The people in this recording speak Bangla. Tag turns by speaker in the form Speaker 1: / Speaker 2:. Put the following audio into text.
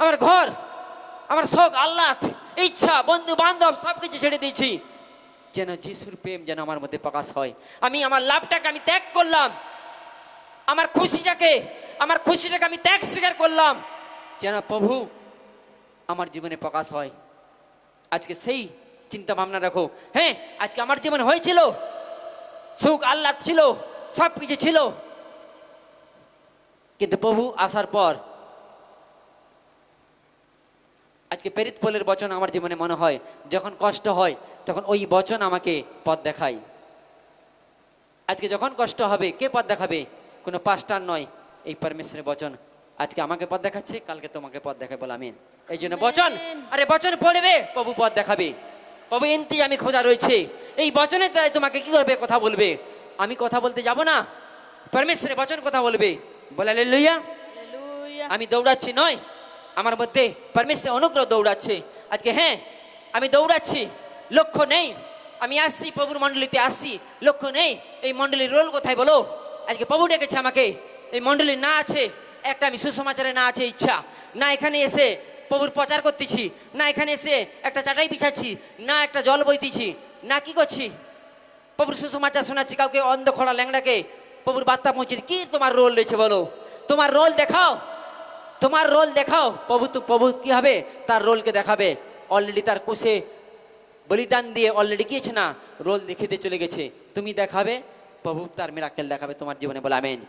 Speaker 1: আমার ঘর, আমার শখ আল্লাহ ইচ্ছা বন্ধু বান্ধব সব কিছু ছেড়ে দিয়েছি। যেন যিশুর প্রেম যেন আমার মধ্যে প্রকাশ হয়। আমি আমার লাভটাকে আমি ত্যাগ করলাম। আমার খুশিটাকে আমার খুশিটাকে আমি ত্যাগ স্বীকার করলাম। যেন প্রভু আমার জীবনে প্রকাশ হয়। আজকে সেই চিন্তা ভাবনা রাখো। হ্যাঁ আজকে আমার জীবনে হয়েছিল। সুখ আল্লাহ ছিল। সব কিছু ছিল। কিন্তু প্রভু আসার পর আজকে পেরিত পোলের বচন আমার জীবনে মনে হয় যখন কষ্ট হয় তখন ওই বচন আমাকে পথ দেখায়। আজকে যখন কষ্ট হবে কে পথ দেখাবে? কোনো পাস্টার নয় এই পরমেশ্বরের বচন। আজকে আমাকে পথ দেখাচ্ছে কালকে তোমাকে পথ দেখাবে বলে আমিন। এই জন্য বচন আরে বচন পড়বে প্রভু পথ দেখাবে। প্রভু এনতি আমি খোঁজা রয়েছে। এই বচনের দ্বারাই তোমাকে কি করবে? কথা বলবে। আমি কথা বলতে যাব না। পরমেশ্বরের বচন কথা বলবে। বলে লইয়া আমি দৌড়াচ্ছি নয় আমার মধ্যে পরমেশ্বর অনুগ্রহ দৌড়াচ্ছে। আজকে হ্যাঁ আমি দৌড়াচ্ছি। লক্ষ্য নেই। আমি আসছি, প্রভুর মণ্ডলীতে আসছি। লক্ষ্য নেই। এই মণ্ডলীর রোল কোথায় বলো? আজকে প্রভু ডেকেছে আমাকে। এই মণ্ডলীর না আছে, একটা আমি সুসমাচারে না আছে, ইচ্ছা। না এখানে এসে প্রভুর প্রচার করতেছি। না এখানে এসে একটা চাটাই পিছাচ্ছি না একটা জল বইতেছি। না কি করছি? প্রভুর সুসমাচার শোনাচ্ছি, কাউকে অন্ধ খোড়া ল্যাংড়াকে। প্রভুর বার্তা পৌঁছে। কি তোমার রোল রয়েছে বলো? তোমার রোল দেখাও। তোমার রোল দেখাও। প্রভু তো প্রভু কী হবে? তার রোলকে দেখাবে। অলরেডি তার কোষে বলিদান দিয়ে অলরেডি গিয়েছে না? রোল দিয়ে চলে গেছে। তুমি দেখাবে, প্রভু তার মেরাকেল দেখাবে তোমার জীবনে। বলে আমেন